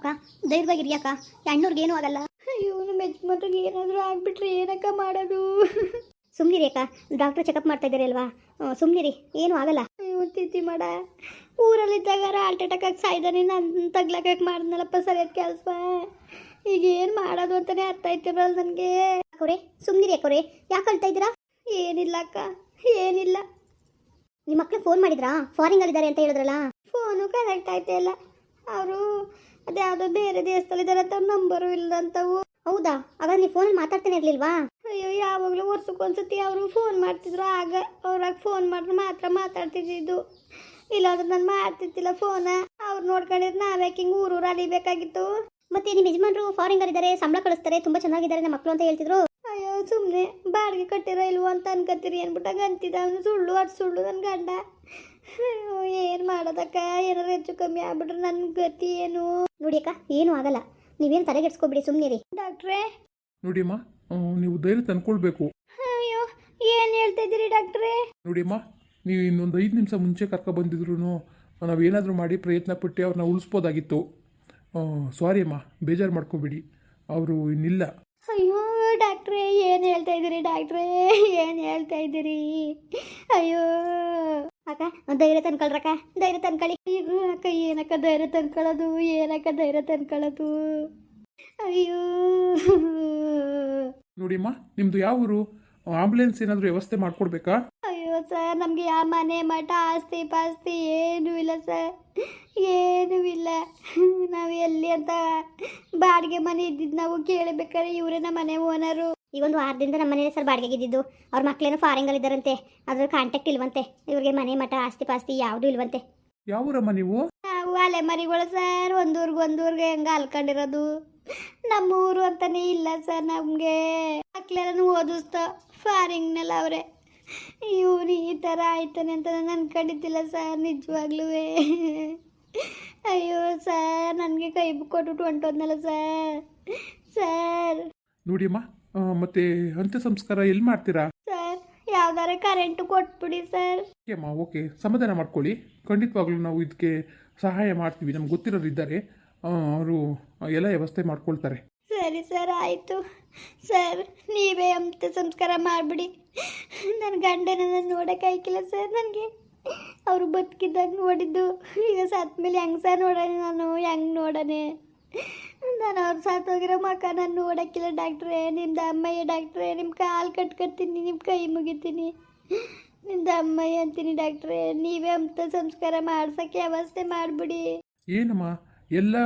ಅಕ್ಕ ಧೈರ್ಯವಾಗಿರಿ ಅಕ್ಕ. ಅಣ್ಣವ್ರಿಗೆ ಏನೂ ಆಗಲ್ಲ. ಅಯ್ಯೋ ನಮ್ಮ ಯಜಮಾನ್ರಿಗೆ ಏನಾದರೂ ಆಗ್ಬಿಟ್ರೆ ಏನಕ್ಕ ಮಾಡೋದು? ಸುಮ್ಮನಿರಿ ಅಕ್ಕ. ಡಾಕ್ಟ್ರ್ ಚೆಕಪ್ ಮಾಡ್ತಾ ಇದ್ದಾರೆ ಅಲ್ವಾ? ಸುಮ್ಮನಿರಿ ಏನೂ ಆಗಲ್ಲ. ಅಯ್ಯೋ ತಿಥಿ ಮಾಡ. ಊರಲ್ಲಿದ್ದಾಗ ಹಾರ್ಟ್ ಅಟ್ಯಾಕ್ ಆಗಿ ಸಾಯ್ದಾನೆ. ನಾನು ತಗ್ಲಕ್ಕೆ ಮಾಡಿದ್ನಲ್ಲಪ್ಪ ಸರಿಯಾದ ಕೆಲಸ? ಈಗ ಏನು ಮಾಡೋದು ಅಂತಾನೆ ಅರ್ಥ ಆಯ್ತಿರಲ್ಲ ನನಗೆ. ಅಕ್ಕವ್ರೆ ಸುಮ್ಮನಿರಿ ಅಕ್ಕವ್ರೆ ಯಾಕೆ ಅಳ್ತಾ ಇದ್ದೀರಾ? ಏನಿಲ್ಲ ಅಕ್ಕ. ಏನಿಲ್ಲ. ನಿಮ್ಮ ಮಕ್ಳು ಫೋನ್ ಮಾಡಿದ್ರಾ? ಫಾರಿನಲ್ಲಿದ್ದಾರೆ ಅಂತ ಹೇಳಿದ್ರಲ್ಲ? ಫೋನು ಕನೆಕ್ಟ್ ಆಯ್ತಾ ಇಲ್ಲ. ಅವರು ಅದ್ಯಾವುದೋ ಬೇರೆ ದೇಶದಲ್ಲಿದ್ದಾರೆ ಅಂತ ನಂಬರು ಇಲ್ಲದಂತವು ಹೌದಾ? ಆಗ ನೀವು ಫೋನ್ ಮಾತಾಡ್ತಾನೆ ಇರ್ಲಿಲ್ವಾ? ಅಯ್ಯೋ, ಯಾವಾಗಲೂ ವರ್ಷಕ್ಕೊಂದ್ಸತಿ ಅವರು ಫೋನ್ ಮಾಡ್ತಿದ್ರು. ಆಗ ಅವ್ರಾಗ ಫೋನ್ ಮಾಡಿದ್ರೆ ಮಾತ್ರ ಮಾತಾಡ್ತಿದ್ದು ಇಲ್ಲಾಂದ್ರೆ ನಾನು ಮಾಡ್ತಿದ್ದಿಲ್ಲ ಫೋನ ಅವ್ರು ನೋಡ್ಕೊಂಡಿದ್ರೆ ನಾವ್ಯಾಕೆ ಹಿಂಗೆ ಊರೂರು ಅಲಿಬೇಕಾಗಿತ್ತು ಮತ್ತೆ ನಿಮ್ಮ ಯಜಮಾನ್ರು ಇದ್ದಾರೆ ಸಂಬಳ ಕಳಿಸ್ತಾರೆ, ತುಂಬಾ ಚೆನ್ನಾಗಿದ್ದಾರೆ ನಮ್ಮ ಮಕ್ಕಳು ಅಂತ ಹೇಳ್ತಿದ್ರು. ಅಯ್ಯೋ ಸುಮ್ಮನೆ ಬಾಡಿಗೆ ಕಟ್ಟಿರೋ ಇಲ್ವೋ ಅಂತ ಅನ್ಕೋತೀರಿ ಅನ್ಬಿಟ್ಟಾಗ ಅಂತಿದ್ದ. ಸುಳ್ಳು ಅಟ್ ಸುಳ್ಳು ನನ್ನ ಗಂಡ. ಏನು ಮಾಡೋದಕ್ಕ? ಏನಾರು ಹೆಚ್ಚು ಕಮ್ಮಿ ಆಗ್ಬಿಟ್ರೆ ನನ್ನ ಗತಿ ಏನು? ನೋಡಿ ಅಕ್ಕ ಏನೂ ಆಗಲ್ಲ. ನೀವೇನು ತಲೆಗೆಡ್ಸ್ಕೊಬಿಡಿ ಸುಮ್ಮನಿರಿ ಡಾಕ್ಟ್ರೇ? ನೋಡಿಮ್ಮ ನೀವು ಧೈರ್ಯ ತಂದ್ಕೊಳ್ಬೇಕು. ಅಯ್ಯೋ ಏನು ಹೇಳ್ತಾ ಇದ್ದೀರಿ ಡಾಕ್ಟ್ರೇ? ನೋಡಿಮ್ಮ ನೀವು ಇನ್ನೊಂದು ಐದು ನಿಮಿಷ ಮುಂಚೆ ಕರ್ಕೊ ಬಂದಿದ್ರು ನಾವೇನಾದರೂ ಮಾಡಿ ಪ್ರಯತ್ನ ಪಟ್ಟು ಅವ್ರನ್ನ ಉಳಿಸ್ಬೋದಾಗಿತ್ತು. ಸಾರಿ ಅಮ್ಮ ಬೇಜಾರು ಮಾಡ್ಕೋಬೇಡಿ. ಅವರು ಇನ್ನಿಲ್ಲ. ಅಯ್ಯೋ ಡಾಕ್ಟ್ರೇ ಏನು ಹೇಳ್ತಾ ಇದ್ದೀರಿ ಡಾಕ್ಟ್ರೇ? ಏನು ಹೇಳ್ತಾ ಇದ್ದೀರಿ? ಅಯ್ಯೋ. ಅಕ್ಕ ಧೈರ್ಯ ತಂದ್ಕೊಳ್ರಕ್ಕ ಧೈರ್ಯ ತಂದ್ಕೊಳ್ಳಿ ಈಗ ಅಕ್ಕ ಏನಕ್ಕ ಧೈರ್ಯ ತಂದ್ಕೊಳ್ಳೋದು ಏನಕ್ಕ ಧೈರ್ಯ ತಂದ್ಕೊಳ್ಳೋದು ಅಯ್ಯೋ. ನೋಡಿಮ್ಮ ನಿಮ್ದು ಯಾವ ಊರು ಆಂಬುಲೆನ್ಸ್ ಏನಾದರೂ ವ್ಯವಸ್ಥೆ ಮಾಡ್ಕೊಡ್ಬೇಕಾ? ಅಯ್ಯೋ ಸರ್ ನಮಗೆ ಯಾವ ಮನೆ ಮಠ ಆಸ್ತಿ ಪಾಸ್ತಿ ಏನೂ ಇಲ್ಲ ಸರ್. ಏನು ಇಲ್ಲ. ನಾವು ಎಲ್ಲಿ ಅಂತ ಬಾಡಿಗೆ ಮನೆ ಇದ್ದಿದ್ದು ನಾವು ಕೇಳಬೇಕಾದ್ರೆ ಇವರೇ ನಮ್ಮ ಮನೆ ಓನರು. ಈ ಒಂದು ವಾರದಿಂದ ನಮ್ಮ ಮನೇಲಿ ಸರ್ ಬಾಡಿಗೆಗೆ ಇದ್ದಿದ್ದು ಅವ್ರ ಮಕ್ಕಳೇನು ಫಾರಿಂಗಲ್ಲಿದ್ದಾರಂತೆ ಅದ್ರ ಕಾಂಟ್ಯಾಕ್ಟ್ ಇಲ್ವಂತೆ. ಇವ್ರಿಗೆ ಮನೆ ಮಠ ಆಸ್ತಿ ಪಾಸ್ತಿ ಯಾವುದು ಇಲ್ವಂತೆ. ಯಾವೂರಮ್ಮ ನೀವು? ನಾವು ಅಲೆ ಮರಿಗಳು ಸರ್. ಒಂದೂರ್ಗೆ ಒಂದೂರ್ಗೆ ಹೆಂಗ ಅಲ್ಕೊಂಡಿರೋದು. ನಮ್ಮ ಊರು ಅಂತಾನೆ ಇಲ್ಲ ಸರ್ ನಮಗೆ. ಮಕ್ಳೆಲ್ಲನೂ ಓದಿಸ್ತ ಫಾರಿಂಗ್ನಲ್ಲ ಅವರೇ. ಇವ್ರು ಈ ಥರ ಆಯ್ತಾನೆ ಅಂತ ನಾನು ಅನ್ಕೊಂಡಿದ್ದಿಲ್ಲ ಸರ್ ನಿಜವಾಗ್ಲೂ. ಅಯ್ಯೋ ಸರ್ ನನಗೆ ಕೈ ಕೊಟ್ಬಿಟ್ಟು ಹೊಂಟೋದ್ನಲ್ಲ ಸರ್. ಸರ್. ನೋಡಿಮ್ಮ ಆ, ಮತ್ತೆ ಅಂತ್ಯ ಸಂಸ್ಕಾರ ಎಲ್ಲಿ ಮಾಡ್ತೀರಾ? ಸರ್ ಯಾವ್ದಾರ ಕರೆಂಟ್ ಕೊಟ್ಬಿಡಿ ಸರ್. ಓಕೆ ಅಮ್ಮ ಓಕೆ. ಸಮಾಧಾನ ಮಾಡ್ಕೊಳ್ಳಿ. ಖಂಡಿತವಾಗ್ಲೂ ನಾವು ಇದಕ್ಕೆ ಸಹಾಯ ಮಾಡ್ತೀವಿ. ನಮ್ಗೆ ಗೊತ್ತಿರೋರು ಇದ್ದಾರೆ ಅವರು ಎಲ್ಲ ವ್ಯವಸ್ಥೆ ಮಾಡ್ಕೊಳ್ತಾರೆ. ಸರಿ ಸರ್ ಆಯಿತು. ಸರ್ ನೀವೇ ಅಂತ್ಯ ಸಂಸ್ಕಾರ ಮಾಡಿಬಿಡಿ. ನನ್ನ ಗಂಡನ ನೋಡೋಕ್ಕಾಯ್ಕಿಲ್ಲ ಆಯ್ಕಿಲ್ಲ ಸರ್ ನನಗೆ. ಅವರು ಬದುಕಿದ್ದಾಗ ನೋಡಿದ್ದು. ಈಗ ಸತ್ತ ಮೇಲೆ ಹೆಂಗೆ ಸರ್ ನೋಡೋಣ ನಾನು? ಹೆಂಗೆ ನೋಡೋಣ? ನಾನು ಅವ್ರು ಸತ್ತೋಗಿರೋ ಮಕ್ಕ ನಾನು ನೋಡೋಕ್ಕಿಲ್ಲ ಡಾಕ್ಟ್ರೇ. ನಿಮ್ದು ಅಮ್ಮಯ್ಯ ಡಾಕ್ಟ್ರೇ. ನಿಮ್ಮ ಕಾಲು ಕಟ್ಕೊತೀನಿ ನಿಮ್ಮ ಕೈ ಮುಗಿತೀನಿ. ನಿಮ್ದು ಅಮ್ಮಯ್ಯ ಅಂತೀನಿ ಡಾಕ್ಟ್ರೇ. ನೀವೇ ಅಂತ ಸಂಸ್ಕಾರ ಮಾಡ್ಸೋಕ್ಕೆ ವ್ಯವಸ್ಥೆ ಮಾಡಿಬಿಡಿ. ಏನಮ್ಮ? ಎಲ್ಲ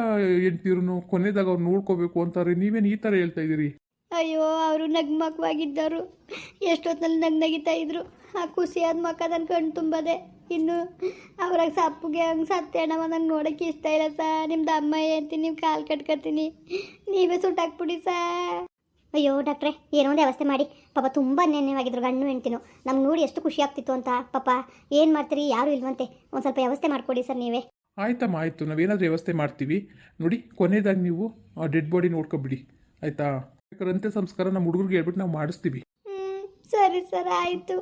ಹೆಂಡ್ತಿರು ಕೊನೆದಾಗ ಅವ್ರು ನೋಡ್ಕೋಬೇಕು ಅಂತಾರೆ. ನೀವೇನು ಈ ಥರ ಹೇಳ್ತಾ ಇದ್ದೀರಿ? ಅಯ್ಯೋ ಅವರು ನಗ್ಮಕವಾಗಿದ್ದರು ಎಷ್ಟೊತ್ತಲ್ಲಿ ನಗ್ ನಗಿತಾ ಇದ್ರು. ಆ ಖುಷಿಯಾದ ಮಕ್ಕ ನನ್ನ ಕಣ್ಣು ತುಂಬದೆ. ಇನ್ನು ಅವ್ರಾಗ ಸಪ್ಪಗೆ ಹಂಗೆ ಸತ್ತೇಣವ ನಂಗೆ ನೋಡೋಕೆ ಇಷ್ಟ ಇಲ್ಲ ಸಾ ನಿಮ್ದು ಅಮ್ಮ ಹೇಳ್ತೀನಿ ನೀವು ಕಾಲು ಕಟ್ಕೊತೀನಿ. ನೀವೇ ಸುಟ್ಟಾಕ್ಬಿಡಿ ಸಾ ಅಯ್ಯೋ ಡಾಕ್ಟ್ರೆ ಏನೋ ಒಂದು ವ್ಯವಸ್ಥೆ ಮಾಡಿ. ಪಾಪ ತುಂಬ ನೆನ್ನೆವಾಗಿದ್ರು ಗಣ್ಣು ಹೆಣ್ತಿನೋ ನಮ್ಗೆ ನೋಡಿ ಎಷ್ಟು ಖುಷಿ ಆಗ್ತಿತ್ತು ಅಂತ. ಪಾಪ ಏನು ಮಾಡ್ತೀರಿ? ಯಾರೂ ಇಲ್ವಂತೆ. ಒಂದು ಸ್ವಲ್ಪ ವ್ಯವಸ್ಥೆ ಮಾಡಿಕೊಡಿ ಸರ್ ನೀವೇ. ಆಯ್ತಮ್ಮ ಆಯಿತು. ನಾವೇನಾದರೂ ವ್ಯವಸ್ಥೆ ಮಾಡ್ತೀವಿ. ನೋಡಿ ಕೊನೆಯದಾಗಿ ನೀವು ಡೆಡ್ ಬಾಡಿ ನೋಡ್ಕೊಬಿಡಿ. ಆಯಿತಾ? ಬೇಕಾದ್ರಂತೆ ಸಂಸ್ಕಾರ ನಮ್ಮ ಹುಡುಗರಿಗೆ ಹೇಳ್ಬಿಟ್ಟು ನಾವು ಮಾಡಿಸ್ತೀವಿ. ಹ್ಮ್, ಸರಿ ಸರ್ ಆಯಿತು.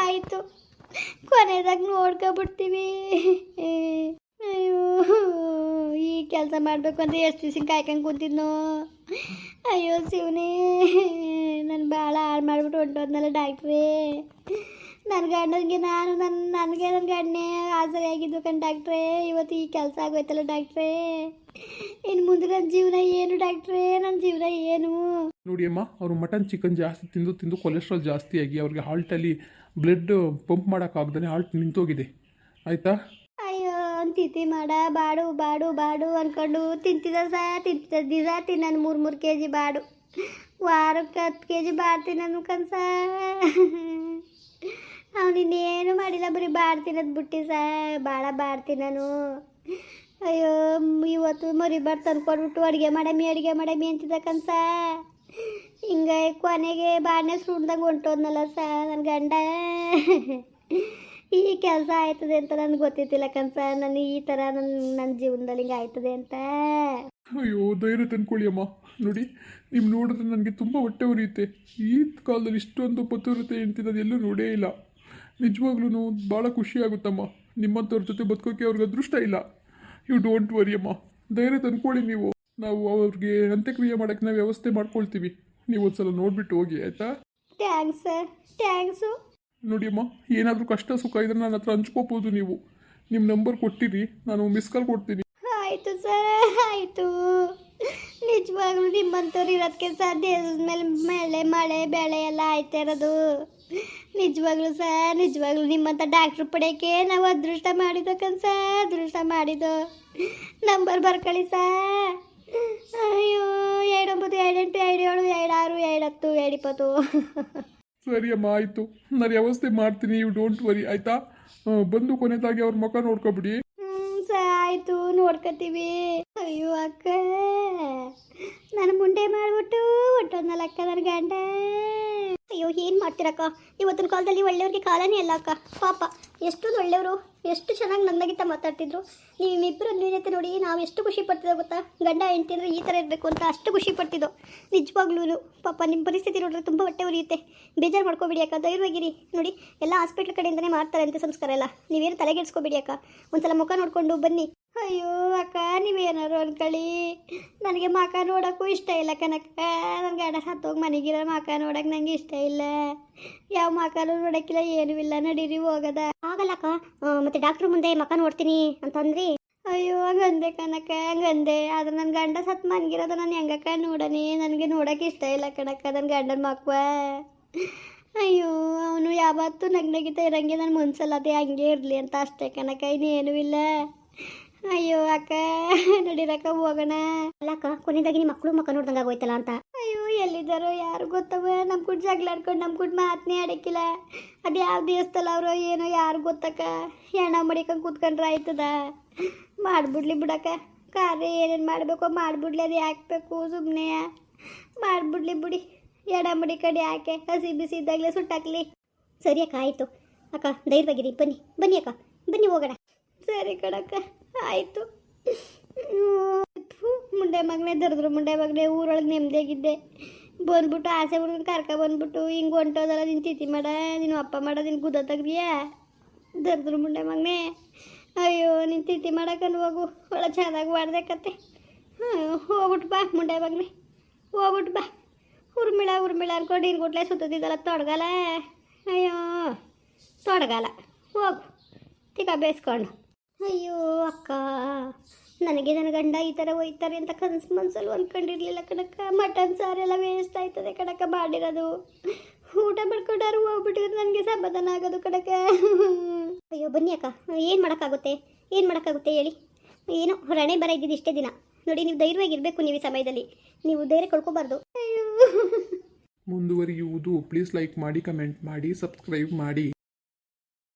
ಆಯಿತು. ಕೊನೆದಾಗ ನೋಡ್ಕೊಬಿಡ್ತೀವಿ. ಅಯ್ಯೋ, ಈ ಕೆಲಸ ಮಾಡಬೇಕು ಅಂತ ಎಷ್ಟು ದಿವಸ ಕಾಯ್ಕೊಂಡು ಕೂತಿದ್ನೋ. ಅಯ್ಯೋ, ಶಿವನೇ, ನಾನು ಭಾಳ ಹಾಳು ಮಾಡಿಬಿಟ್ಟು ಹೊಂಟೋದ್ನಲ್ಲ ಡಾಕ್ಟ್ರೇ. ನನ್ನ ಗಂಡನಿಗೆ ನಾನು ನನ್ನ ನನಗೆ ನನ್ನ ಗಂಡನೇ ಆಸರೆಯಾಗಿದ್ದು ಕಣ್ ಡಾಕ್ಟ್ರೇ. ಇವತ್ತು ಈ ಕೆಲಸ ಆಗೋಯ್ತಲ್ಲ ಡಾಕ್ಟ್ರೇ. ಇನ್ನು ಮುಂದೆ ನನ್ನ ಜೀವನ ಏನು ಡಾಕ್ಟ್ರೇ? ನನ್ನ ಜೀವನ ಏನು? ನೋಡಿ ಅಮ್ಮ, ಅವರು ಮಟನ್ ಚಿಕನ್ ಜಾಸ್ತಿ ತಿಂದು ತಿಂದು ಕೊಲೆಸ್ಟ್ರಾಲ್ ಜಾಸ್ತಿ ಆಗಿ ಅವ್ರಿಗೆ ಹಾಲ್ಟಲ್ಲಿ ಬ್ಲಡ್ ಪಂಪ್ ಮಾಡೋಕ್ಕಾಗ್ದೇ ಹಾಲ್ಟ್ ನಿಂತೋಗಿದೆ. ಆಯಿತಾ? ಅಯ್ಯೋ ತಿಥಿ ಮಾಡ, ಬಾಡು ಬಾಡು ಬಾಡು ಅನ್ಕೊಂಡು ತಿಂತಿದ್ದ ಸಹ ತಿಂತಿದ ದಿಸ ತಿನ್ನೋದು ಮೂರು ಮೂರು ಕೆ ಜಿ ಬಾಡು. ವಾರಕ್ಕೆ ಹತ್ತು ಕೆ ಜಿ ಬಾಡು ತಿನ್ನೋದು ಕನ್ಸ ಇನ್ನೇನು ಮಾಡಿಲ್ಲ, ಬರೀ ಬಾಡ್ ತಿನ್ನೋದು ಬಿಟ್ಟಿ ಸಹ ಭಾಳ ಬಾಡ್ ತಿನ್ನೋನು. ಅಯ್ಯೋ, ಇವತ್ತು ಮರಿ ಬಾಡ್ ತಂದ್ಕೊಡ್ಬಿಟ್ಟು ಅಡುಗೆ ಮಾಡಮಿ ಅಡುಗೆ ಮಾಡಮಿ ಅಂತಿದ್ದ ಕನ್ಸ ಹಿಂಗೆ ಕೊನೆಗೆ ಬಾಣೆ ಸುಣ್ದಂಗೆ ಹೊಂಟೋದ್ನಲ್ಲ ಸ ನನ್ನ ಗಂಡ. ಈ ಕೆಲಸ ಆಯ್ತದೆ ಅಂತ ನನಗೆ ಗೊತ್ತಿತ್ತಿಲ್ಲ ಕನ್ಸ ನಾನು ಈ ಥರ ನನ್ನ ನನ್ನ ಜೀವನದಲ್ಲಿ ಹಿಂಗೆ ಆಯ್ತದೆ ಅಂತ. ಅಯ್ಯೋ, ಧೈರ್ಯ ತಂದ್ಕೊಳ್ಳಿ ಅಮ್ಮ ನೋಡಿ ನೀವು ನೋಡಿದ್ರೆ ನನಗೆ ತುಂಬ ಹೊಟ್ಟೆ ಉರಿಯುತ್ತೆ. ಈ ಕಾಲದಲ್ಲಿ ಇಷ್ಟೊಂದು ಪತುರತೆ ಎಂತಿದ್ದು ಎಲ್ಲೂ ನೋಡೇ ಇಲ್ಲ. ನಿಜವಾಗ್ಲೂ ಭಾಳ ಖುಷಿ ಆಗುತ್ತಮ್ಮ. ನಿಮ್ಮಂಥವ್ರ ಜೊತೆ ಬದುಕೋಕೆ ಅವ್ರಿಗೆ ಅದೃಷ್ಟ ಇಲ್ಲ. ಯು ಡೋಂಟ್ ವರಿ ಅಮ್ಮ. ಧೈರ್ಯ ತಂದ್ಕೊಳ್ಳಿ ನೀವು. ನಾವು ಅವ್ರಿಗೆ ಅಂತ್ಯಕ್ರಿಯೆ ಮಾಡೋಕ್ಕೆ ನಾವು ವ್ಯವಸ್ಥೆ ಮಾಡ್ಕೊಳ್ತೀವಿ. ನೀವು ಒಂದ್ಸಲ ನೋಡ್ಬಿಟ್ಟು ಹೋಗಿ ಆಯ್ತಾ? ಥ್ಯಾಂಕ್ಸ್ ಸರ್ ಥ್ಯಾಂಕ್ಸು ನೋಡಿ ಅಮ್ಮ ಏನಾದರೂ ಕಷ್ಟ ಸುಖ ಇದ್ರೆ ನನ್ನ ಹತ್ರ ಹಂಚ್ಕೋಬೋದು ನೀವು. ನಿಮ್ಮ ನಂಬರ್ ಕೊಟ್ಟಿರಿ ನಾನು ಮಿಸ್ ಕಾಲ್ ಕೊಡ್ತೀನಿ. ಆಯಿತು ಸರ್ ಆಯಿತು. ನಿಜವಾಗ್ಲೂ ನಿಮ್ಮಂಥವ್ರು ಇರೋದಕ್ಕೆ ಸಾಧ್ಯ ಮೇಲೆ ಮಳೆ ಮಳೆ ಬೆಳೆ ಎಲ್ಲ ಆಯ್ತಾ ಇರೋದು. ನಿಜವಾಗ್ಲೂ ಸರ್ ನಿಜವಾಗ್ಲೂ ನಿಮ್ಮಂಥ ಡಾಕ್ಟ್ರ್ ಪಡೆಯೋಕ್ಕೆ ನಾವು ಅದೃಷ್ಟ ಮಾಡಿದ ಸರ್ ಅದೃಷ್ಟ ಮಾಡಿದ್ದು. ನಂಬರ್ ಬರ್ಕೊಳ್ಳಿ ಸರ್ ಅಯ್ಯೋ ಎರಡು ಒಂಬತ್ತು ಎರಡು ಎಂಟು ಎರಡು ಏಳು ಎರಡು ಆರು ಎರಡು ಹತ್ತು ಎರಡು ಇಪ್ಪತ್ತು ಸರಿ ಅಮ್ಮ ಆಯಿತು. ನಾನು ವ್ಯವಸ್ಥೆ ಮಾಡ್ತೀನಿ ಯು ಡೋಂಟ್ ವರಿ ಆಯ್ತಾ? ಬಂದು ಕೊನೆದಾಗಿ ಅವ್ರ ಮುಖ ನೋಡ್ಕೊಬಿಡಿ. ಆಯ್ತು ನೋಡ್ಕೊತೀವಿ. ಅಯ್ಯೋ ಅಕ್ಕ. ನಾನು ಮುಂಡೆ ಮಾಡಿಬಿಟ್ಟು ಒಟ್ಟೊಂದಲ್ಲ ಅಕ್ಕ ನನ್ನ ಗಂಡ. ಅಯ್ಯೋ, ಏನು ಮಾಡ್ತೀರಕ್ಕ? ಇವತ್ತಿನ ಕಾಲದಲ್ಲಿ ಒಳ್ಳೆಯವ್ರಿಗೆ ಕಾಲನೇ ಅಲ್ಲ ಅಕ್ಕ. ಪಾಪ, ಎಷ್ಟು ಒಳ್ಳೆಯವರು, ಎಷ್ಟು ಚೆನ್ನಾಗಿ ನನ್ನಗಿಂತ ಮಾತಾಡ್ತಿದ್ರು. ನೀವಿಬ್ಬರು ಜೊತೆ ನೋಡಿ, ನಾವು ಎಷ್ಟು ಖುಷಿ ಪಡ್ತಿದ್ದೋ ಗೊತ್ತಾ? ಗಂಡ, ಹೆಂಡತಿ ಈ ಥರ ಇರಬೇಕು ಅಂತ ಅಷ್ಟು ಖುಷಿ ಪಡ್ತಿದ್ದೋ ನಿಜವಾಗ್ಲೂ ಪಾಪ ನಿಮ್ಮ ಪರಿಸ್ಥಿತಿ ನೋಡಿದ್ರೆ ತುಂಬ ಹೊಟ್ಟೆ ಉರಿಯುತ್ತೆ. ಬೇಜಾರು ಮಾಡ್ಕೋಬೇಡಿ ಅಕ್ಕ, ಧೈರ್ಯವಾಗಿರಿ. ನೋಡಿ, ಎಲ್ಲ ಹಾಸ್ಪಿಟ್ಲ್ ಕಡೆಯಿಂದನೇ ಮಾಡ್ತಾರೆ ಅಂತ ಸಂಸ್ಕಾರ ಎಲ್ಲ. ನೀವೇನು ತಲೆಗೆಡ್ಸ್ಕೊಬೇಡಿ ಅಕ್ಕ. ಒಂದ್ಸಲ ಮುಖ ನೋಡ್ಕೊಂಡು ಬನ್ನಿ. ಅಯ್ಯೋ ಅಕ್ಕ ನೀವೇನಾರು ಅನ್ಕೊಳ್ಳಿ ನನಗೆ ಮಕ ನೋಡೋಕ್ಕೂ ಇಷ್ಟ ಇಲ್ಲ ಕನಕ ನನ್ನ ಗಂಡ ಹತ್ತೋಗಿ ಮನೆಗಿರೋ ಮಕ ನೋಡಕ್ಕೆ ನಂಗೆ ಇಷ್ಟ ಇಲ್ಲ. ಯಾವ ಮಕನೂ ನೋಡಕ್ಕಿಲ್ಲ ಏನೂ ಇಲ್ಲ. ನಡೀರಿ ಹೋಗದ. ಆಗಲ್ಲಕ್ಕ ಮತ್ತೆ ಡಾಕ್ಟ್ರ್ ಮುಂದೆ ಮಕ ನೋಡ್ತೀನಿ ಅಂತಂದ್ರಿ? ಅಯ್ಯೋ ಹಂಗಂದೆ ಕನಕ ಹಂಗಂದೆ. ಆದ್ರೆ ನನ್ನ ಗಂಡ ಸತ್ ಮನ್ಗಿರೋದು ನಾನು ಹೆಂಗಕ್ಕ ನೋಡನಿ? ನನಗೆ ನೋಡಕ್ಕೆ ಇಷ್ಟ ಇಲ್ಲ ಕಣಕ್ಕ ನನ್ನ ಗಂಡನ ಮಕ್ವ. ಅಯ್ಯೋ ಅವನು ಯಾವತ್ತೂ ನಗ್ನಗಿತ ಇರಂಗೆ ನನ್ನ ಮನ್ಸಲ್ಲ ಅದೇ ಹಂಗೆ ಇರಲಿ ಅಂತ ಅಷ್ಟೇ ಕನಕ ಇನ್ನೇನು ಇಲ್ಲ. ಅಯ್ಯೋ ಅಕ್ಕ, ನಡೀರಕ್ಕ ಹೋಗೋಣ. ಅಲ್ಲಕ್ಕ, ಕೊನೆದಾಗಿ ನಿಮ್ಮ ಮಕ್ಕಳು ಮಕ್ಕ ನೋಡ್ದಂಗೆ ಆಗೋಯ್ತಲ್ಲ ಅಂತ. ಅಯ್ಯೋ, ಎಲ್ಲಿದ್ದಾರೋ ಯಾರು ಗೊತ್ತವ? ನಮ್ಮ ಕೂಡ ಜಗಳಾಡ್ಕೊಂಡು ನಮ್ಮ ಕೂಡ ಮಾತನೇ ಆಡಕ್ಕಿಲ್ಲ. ಅದು ಯಾವ ದೇವಸ್ಥಾನ ಅವರೋ ಏನೋ ಯಾರು ಗೊತ್ತಕ್ಕ? ಹೆಣ ಮಡಿಕೊಂಡು ಕೂತ್ಕೊಂಡ್ರೆ ಆಯ್ತದ? ಮಾಡ್ಬಿಡ್ಲಿ ಬಿಡಕ್ಕ. ಕಾರ್ಯ ಏನೇನು ಮಾಡಬೇಕೋ ಮಾಡ್ಬಿಡ್ಲಿ, ಅದು ಹಾಕ್ಬೇಕು ಸುಮ್ಮನೆ ಮಾಡ್ಬಿಡ್ಲಿ ಬಿಡಿ. ಎಡ ಮಡಿ ಕಡೆ ಯಾಕೆ ಹಸಿ ಬಿಸಿ ಇದ್ದಾಗಲೇ ಸುಟ್ಟಾಕ್ಲಿ. ಸರಿ ಅಕ್ಕ, ಆಯಿತು. ಅಕ್ಕ, ಧೈರ್ಯವಾಗಿರಿ, ಬನ್ನಿ. ಬನ್ನಿ ಅಕ್ಕ, ಬನ್ನಿ ಹೋಗೋಣ. ಸರಿ ಕಣಕ್ಕ. ಆಯಿತು. ಮುಂಡೆ ಮಗನೆ ದರ್ದ್ರು, ಮುಂಡೆ ಮಗನೇ ಊರೊಳಗೆ ನೆಮ್ಮದಿಯಾಗಿದ್ದೆ ಬಂದ್ಬಿಟ್ಟು ಆಸೆ ಹುಡುಗನ ಕರ್ಕ ಬಂದ್ಬಿಟ್ಟು, ಹಿಂಗೆ ಹೊಂಟೋದಲ್ಲ ನಿನ್ನ ತಿಥಿ ಮಾಡ ನಿನ್ನ ಅಪ್ಪ ಮಾಡ ನಿನ್ನ ಗುದ ತೆಗ್ದಿಯಾ? ದರ್ದ್ರು ಮುಂಡೆ ಮಗನೆ. ಅಯ್ಯೋ ನಿನ್ನ ತಿಥಿ ಮಾಡಕ್ಕಂದು ಹೋಗು ಒಳ್ಳೆ ಚೆನ್ನಾಗಿ ಮಾಡ್ದೆ ಕತೆ. ಹಾಂ ಹೋಗ್ಬಿಟ್ಟು ಬಾ ಮುಂಡೆ ಮಗನೇ. ಹೋಗ್ಬಿಟ್ಟು ಬಾ. ಉರ್ಮಿಳ ಉರ್ಮಿಳ ಅನ್ಕೊಂಡು ಗುಟ್ಲೆ ಸುತ್ತಿದ್ದಲ್ಲ ತೊಡಗಲ್ಲ ಅಯ್ಯೋ ತೊಡಗಲ್ಲ ಹೋಗು ತಿಕ್ಕ ಬೇಯಿಸ್ಕೊಂಡು ಅಯ್ಯೋ ಅಕ್ಕ, ನನಗೆ ನನ್ನ ಗಂಡ ಈ ಥರ ಒಯ್ತಾರೆ ಅಂತ ಕನಸು ಮನ್ಸಲ್ಲಿ ಅಂದ್ಕೊಂಡಿರ್ಲಿಲ್ಲ ಕಣಕ್ಕ. ಮಟನ್ ಸಾರೆಲ್ಲ ವೇಸ್ಟ್ ಆಯ್ತದೆ ಕಣಕ್ಕ ಮಾಡಿರೋದು. ಊಟ ಮಾಡ್ಕೊಂಡಾರು ಹೋಗ್ಬಿಟ್ಟಿದ್ರೆ ನನಗೆ ಸಮಾಧಾನ ಆಗೋದು ಕಣಕ್ಕ. ಅಯ್ಯೋ, ಬನ್ನಿ ಅಕ್ಕ, ಏನು ಮಾಡೋಕ್ಕಾಗುತ್ತೆ? ಏನು ಮಾಡೋಕ್ಕಾಗುತ್ತೆ ಹೇಳಿ? ಏನು ರಣೆ ಬರ ಇದ್ದಿದ್ದು ಇಷ್ಟೇ ದಿನ. ನೋಡಿ, ನೀವು ಧೈರ್ಯವಾಗಿರಬೇಕು ನೀವು ಈ ಸಮಯದಲ್ಲಿ. ನೀವು ಧೈರ್ಯ ಕಳ್ಕೊಬಾರ್ದು. ಮುಂದುವರಿಯುವುದು ಪ್ಲೀಸ್ ಲೈಕ್ ಮಾಡಿ ಕಮೆಂಟ್ ಮಾಡಿ ಸಬ್ಸ್ಕ್ರೈಬ್ ಮಾಡಿ.